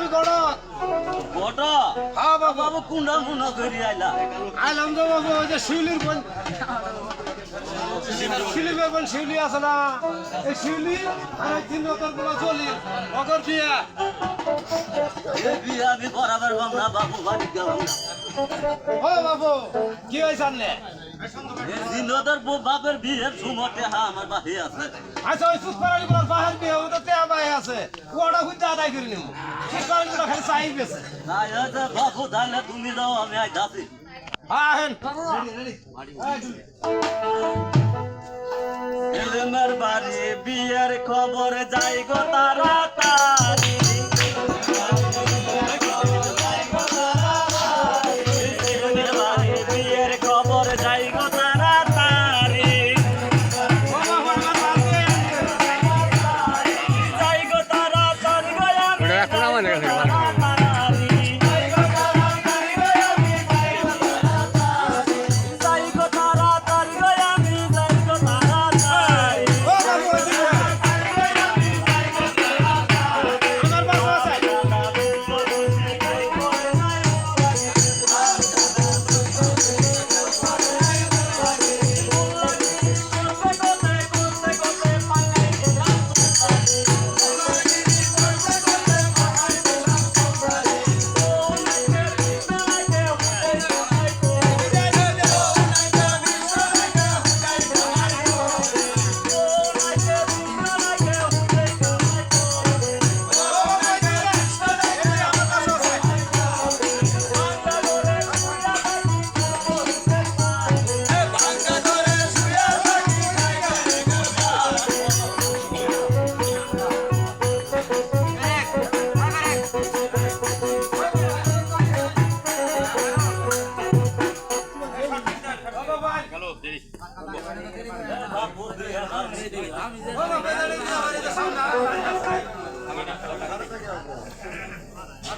আমি গড়ত বটা হ্যাঁ বাবু। বাবু কুন্ডা মুন্ডা করি আইলা। আইলাম তো বাবু ওই যে শিউলির বোন। শিউলি বোন শিউলি আছে না? এই শিউলি আর এই তিন রকমগুলো চলি। অগর বিয়া। এ বিয়ে আমি করাবার বাবু বাড়ি গেলাম ও বাবু কি হয়েছে দিনদার বউ বাপের বিয়ের সুমতে হা আমার বাহি আছে। আচ্ছা ওই সুপারি গুলো বাহার বিয়ে ও তো বাই আছে। ওটা হুইতে আদায় করে নিব সুপারি গুলো খালি চাই গেছে। তাই হয়তো বাবু তাহলে তুমি দাও আমি আই যাচ্ছি হ্যাঁ হেন এলেমের বাড়ি বিয়ের খবর যাই গো তাড়াতাড়ি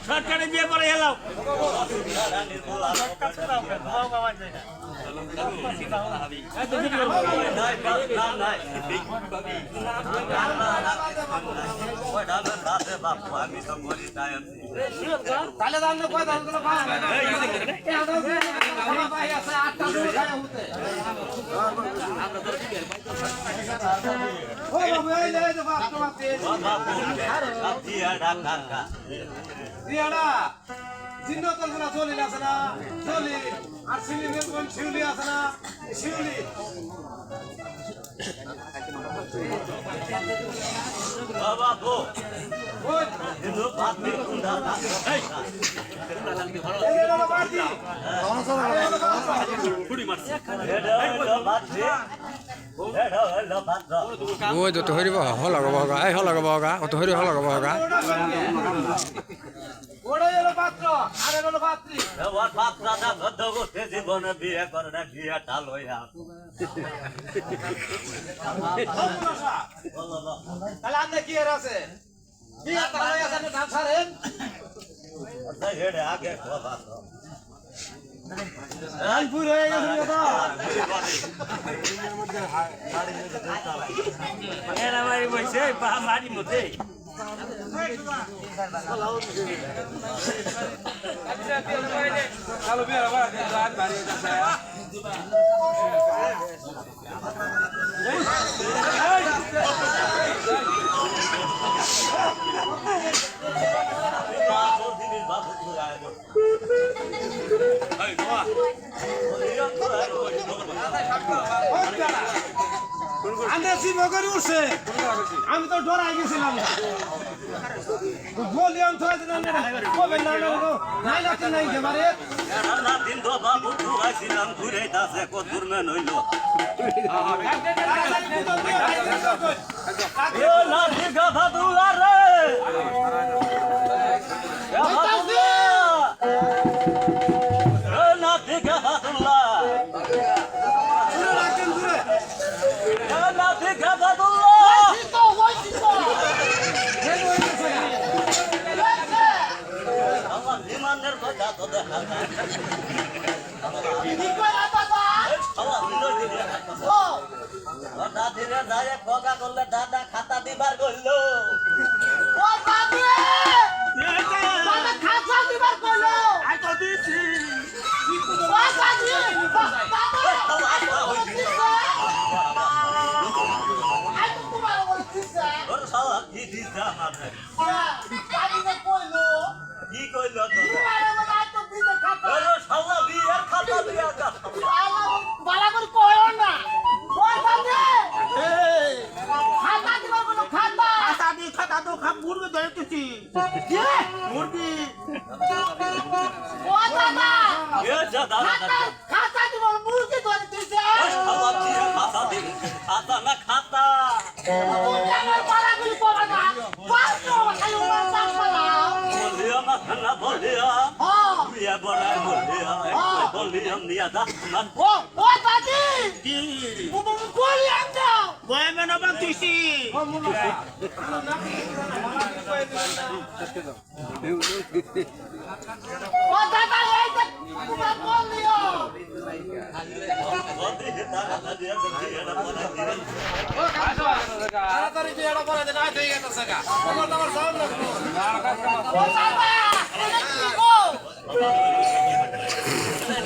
সরকারি বিয়ে করে আছি তাহলে দাম না কয় দামগুলো পাওয়া যায় এই আদা দিয়ে আমার ভাই আছে আটটা দিন খায় হতে বাবু এই এই জিন্নতলগুলা চলি আছে না চলি আর শিউলি মেন শিউলি আছে না এই শিউলি বাবা গো ওই কিন্তু পাত্রী কুন্ডা এই যে দাদা পার্টি এটা হলো পাত্রী এটা হলো পাত্র ওই যত হরিব হল লগাব হগা এই হল লগাব হগা অত হরি হল লগাব হগা ওটাই হলো করতে জীবনে বিয়ে করে না বিয়ে টাল হইয়া তাহলে আপনি আছে কথা রানপুর হয়ে গেছে এরা বাড়ি বসে বাড়ি মধ্যে আন্দে সিমা করে উঠছে আমি তো ডরাই গেছিলাম বলি আমি তো কবে না না নাই তুই নাই এবারে না দিন তো বাবু ঘুরাইছিলাম ঘুরে দাসে দূর মেন গাধা রে করলে দাদা খাতা দিবার করল খাতা দিবার করল দিচ্ছি কি দিস মুরগি ধরে তুই কে? মুরগি ও দাদা! এ যা দাদা খাতা খাতা দিবার মুরগি ধরে দিছে শালা বিয়ের খাতা দি খাতা না খাতা। আমার করে কইবা না। বাস তো খালি ওরা চাপ পালা বলিয়া না না বলিয়া ও। বিয়ে বড়াই বলিয়া বলিয়া নিয়া দা না ও ও দাদি কি ও বাবু কই আনছো বয় বাং তুইছি ও দাদা এই যে পুরা বলিও বলিয়া দাদা দিয়া দিয়া বড়াই দিয়া তাড়াতাড়ি বিয়েটা করে দেন আজ হয়ে গেছে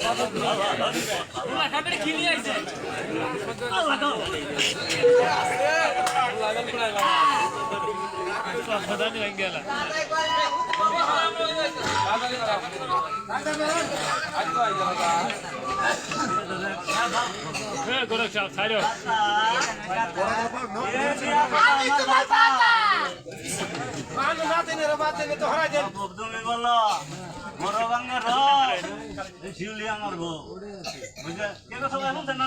গা আমার তো আমার সাউন্ড লাগবে ও দাদা এটা কি গো আমি তোমার দাদা মানু না দিনে রে বাদ দিনে তো তুমি বলো বড় বাংলা রয় শিউলি আমার বউ। বুঝলে? কে কথা বলছেন না